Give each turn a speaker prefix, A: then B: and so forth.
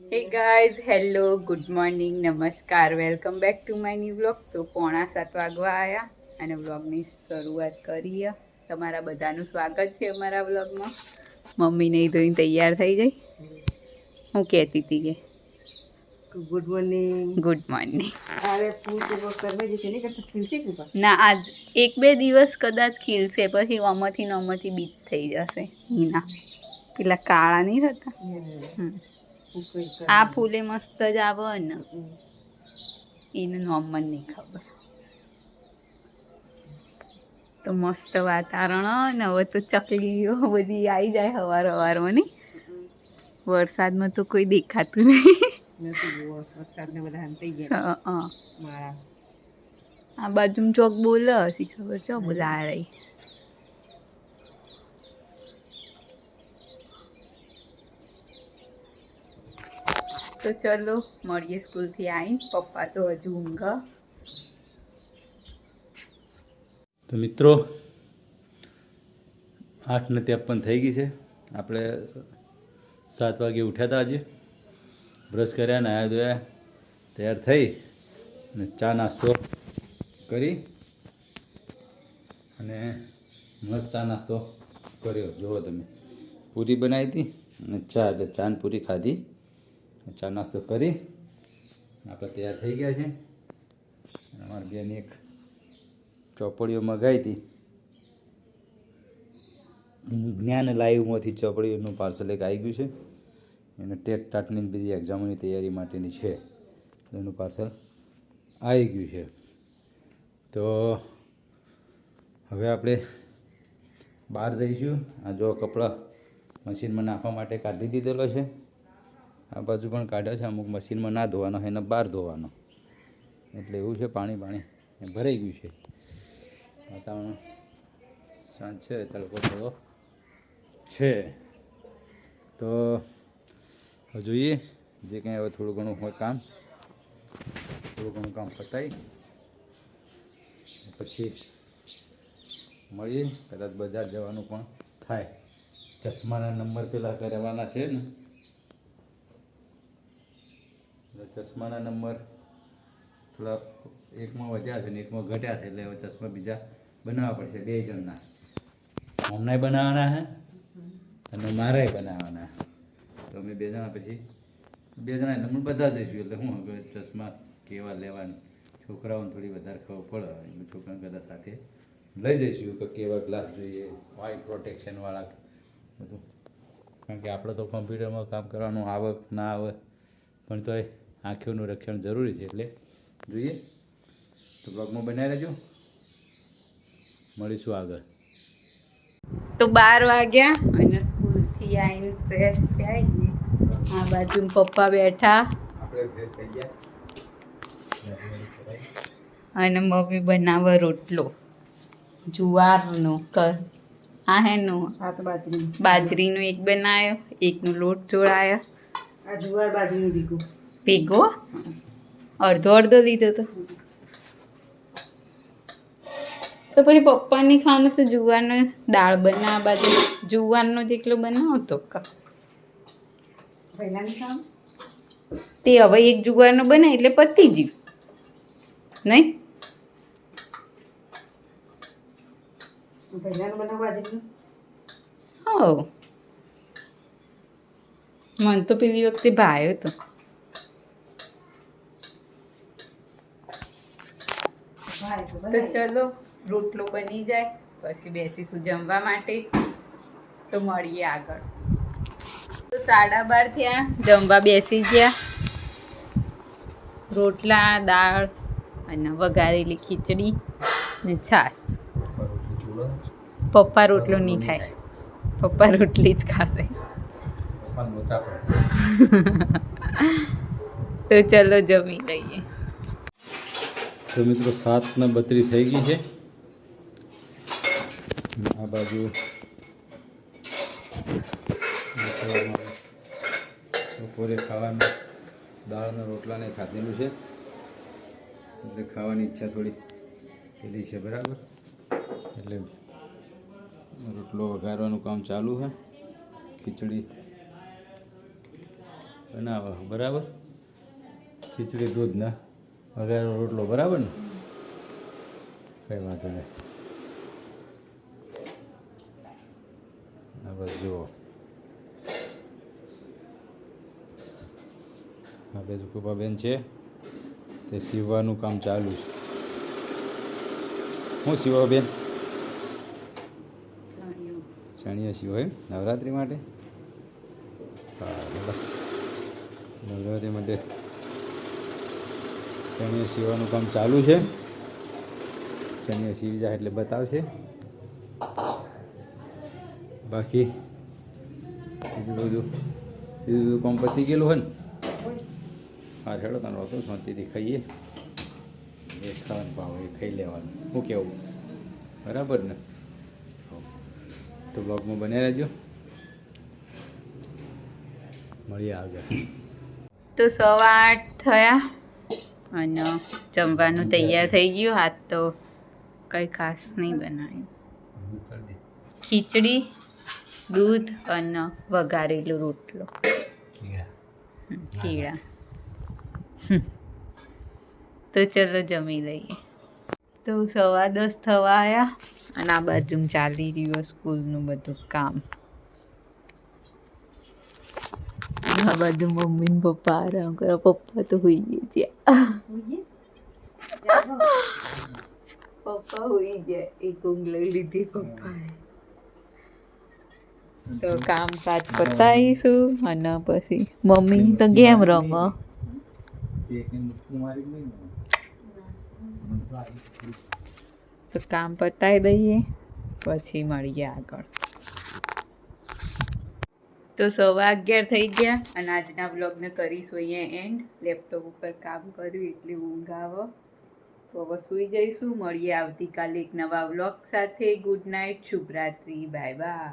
A: Hey guys hello good morning નમસ્કાર welcome back to my new blog તો પોણા સાત વાગવા આવ્યા અને બ્લોગની શરૂઆત કરીએ. તમારા બધાનું સ્વાગત છે અમારા બ્લોગમાં મમ્મી નહીં ધોઈને તૈયાર થઈ ગઈ. હું કહેતી હતી કે
B: ગુડ મોર્નિંગ
A: ગુડ મોર્નિંગ ના આજ એક બે દિવસ કદાચ ખીલશે પછી અમથી નમથી બીજ થઈ જશે. ના પેલા કાળા નહીં થતા. આ ફૂલે મસ્ત જ આવે ને. એનું નામ મને નહીં ખબર. તો મસ્ત વાતાવરણ ને હવે તો ચકલીઓ બધી આવી જાય હવાર હવારમાં નહીં? વરસાદમાં તો કોઈ દેખાતું નહીં. આ બાજુ ચોક બોલે હસી ખબર ચો બોલા આ રહી. તો ચલો, મળીએ સ્કૂલથી આવીને. પપ્પા તો હજુ ઊંઘ.
C: તો મિત્રો, આઠ ને ત્રેપન થઈ ગઈ છે. આપણે સાત વાગે ઉઠ્યા હતા આજે. બ્રશ કર્યા નાયા ધોયા, તૈયાર થઈ અને ચા નાસ્તો કરી અને મસ્ત ચા નાસ્તો કર્યો. જુઓ તમે, પૂરી બનાવી હતી અને ચા, એટલે ચાન પૂરી ખાધી. ચા નાસ્તો કરી. આપણે તૈયાર થઈ ગયા છે. અમારી બેન એક ચોપડીઓ મગાવી હતી. જ્ઞાન લાઈવમાંથી ચોપડીઓનું પાર્સલ એક આવી ગયું છે. એને ટેટ ટાટની બધી એક્ઝામની તૈયારી માટેની છે. એનું પાર્સલ આવી ગયું છે. તો હવે આપણે બહાર જઈશું. આ જો કપડાં મશીનમાં નાખવા માટે કાઢી દીધેલો છે. આ બાજુ પણ કાઢ્યો છે, અમુક મશીનમાં ના ધોવાનો એને બહાર ધોવાનો. એટલે એવું છે પાણી પાણી. ભરાઈ ગયું છે. વાતાવરણ સાંજ છે તડકો થોડો છે. તો જોઈએ, જે કંઈ હવે થોડું ઘણું હોય કામ. થોડું ઘણું કામ પતાવી પછી મળીએ. કદાચ બજાર જવાનું પણ થાય. ચશ્માના નંબર પેલા કરવાના છે ને. એટલે ચશ્માના નંબર થોડા એકમાં વધ્યા છે ને એકમાં ઘટ્યા છે એટલે હવે ચશ્મા બીજા બનાવવા પડશે બે જણના. હમણાંય બનાવવાના હે અને મારાય બનાવવાના તો અમે બે જણા પછી બે જણા નંબર બધા જઈશું એટલે હું હવે ચશ્મા કેવા લેવાની? છોકરાઓને થોડી વધારે ખબર પડે. એટલે છોકરાને બધા સાથે લઈ જઈશું કે કેવા ગ્લાસ જોઈએ વાઇટ પ્રોટેક્શનવાળા બધું. કારણ કે આપણે તો કોમ્પ્યુટરમાં કામ કરવાનું આવે, ના આવે, પણ તોય આંખોનું રક્ષણ જરૂરી છે એટલે જોઈએ. તો બ્લોગમાં બનાવી રહેજો. મળીશું આગળ.
A: તો બાર વાગ્યા અને સ્કૂલથી આવીને ફ્રેશ થઈ આ બાજુ પપ્પા બેઠા.
C: આપણે ફ્રેશ થઈ ગયા.
A: અને મમ્મી બનાવે રોટલો. જુવારનો કર આ હેનો?
B: હાથ બાજરી
A: બાજરીનો. એક બનાવ્યો એકનો લોટ જોડાયો.
B: આ જુવાર બાજરીનું ભીગું
A: ભેગો? અડધો અડધો લીધો તો. તો પછી પપ્પાની ખાવાનું તો જુવારનો દાળ બનાવ બાજુ જુવારનો જેટલો બનાવતો તે હવે એક જુવારનો બનાય એટલે પતી ગયું નહીં હો મને તો પેલી વખતે ભાયો તો.
B: તો
A: ચલો રોટલો બની જાય પછી બેસીશું જમવા માટે. તો મળીએ આગળ. તો સાડા બાર થયા જમવા બેસી ગયા. રોટલા દાળ અને વઘારેલી ખીચડી ને છાશ. પપ્પા રોટલો નહીં ખાય. પપ્પા રોટલી જ ખાશે. તો ચલો જમી લઈએ.
C: તો મિત્રો સાત ને બત્રીસ થઈ ગઈ છે. આ બાજુ બપોરે ખાવાનું, દાળના રોટલાને ખાધેલું છે. એટલે ખાવાની ઈચ્છા થોડી પેલી છે, બરાબર? એટલે રોટલો વઘારવાનું કામ ચાલુ છે. ખીચડી બનાવવા, બરાબર? ખીચડી દૂધ ને વઘારેલો રોટલો, બરાબર ને? કંઈ વાંધો નહીં. બસ જુઓ. આ બે કૃપાબેન છે. તે સીવવાનું કામ ચાલુ છે. શું સીવો બેન?
A: ચણિયું
C: સીવો, એમ? નવરાત્રિ માટે? હા. નવરાત્રિ માટે ચણિયા સીવવાનું કામ ચાલુ છે. ચણિયા સીવી જાય એટલે બતાવશે. બાકી બીજું બધું બીજું બધું કામ પતી ગયેલું હોય ને? હા છેડો તને હતો શાંતિથી ખાઈએ. એ ખાવાનું ભાવ, એ ખાઈ લેવાનું. શું કેવું? બરાબર ને? તો બ્લોગમાં બન્યા રહેજો. મળીએ આગળ.
A: તો સવા આઠ થયા. અને જમવાનું તૈયાર થઈ ગયું. આજ તો કંઈ ખાસ નહીં બનાવ્યું. ખીચડી દૂધ અને વઘારેલો રોટલો. કેળા તો ચલો જમી લઈએ. તો સવા દસ થવા આવ્યા અને આ બાજુ ચાલી રહ્યું સ્કૂલનું બધું કામ. આ બાજુ મમ્મી ને પપ્પા આરામ કરો, પપ્પા તો હોઈ ગયા પપ્પા હોઈ ગયા, એક ઊંઘ લઈ લીધી પપ્પાએ. તો કામ કામકાજ પતાવીશું અને પછી મમ્મી તો ગેમ રમો. તો કામ પતાવી દઈએ, પછી મળીએ આગળ. તો સવા અગિયાર થઈ ગયા. અને આજના બ્લોગને કરીશું અહીંયા એન્ડ લેપટોપ ઉપર કામ કર્યું એટલે ઊંઘ આવો તો હવે સૂઈ જઈશું. મળીએ આવતીકાલે એક નવા બ્લોગ સાથે. Good night શુભરાત્રી. Bye bye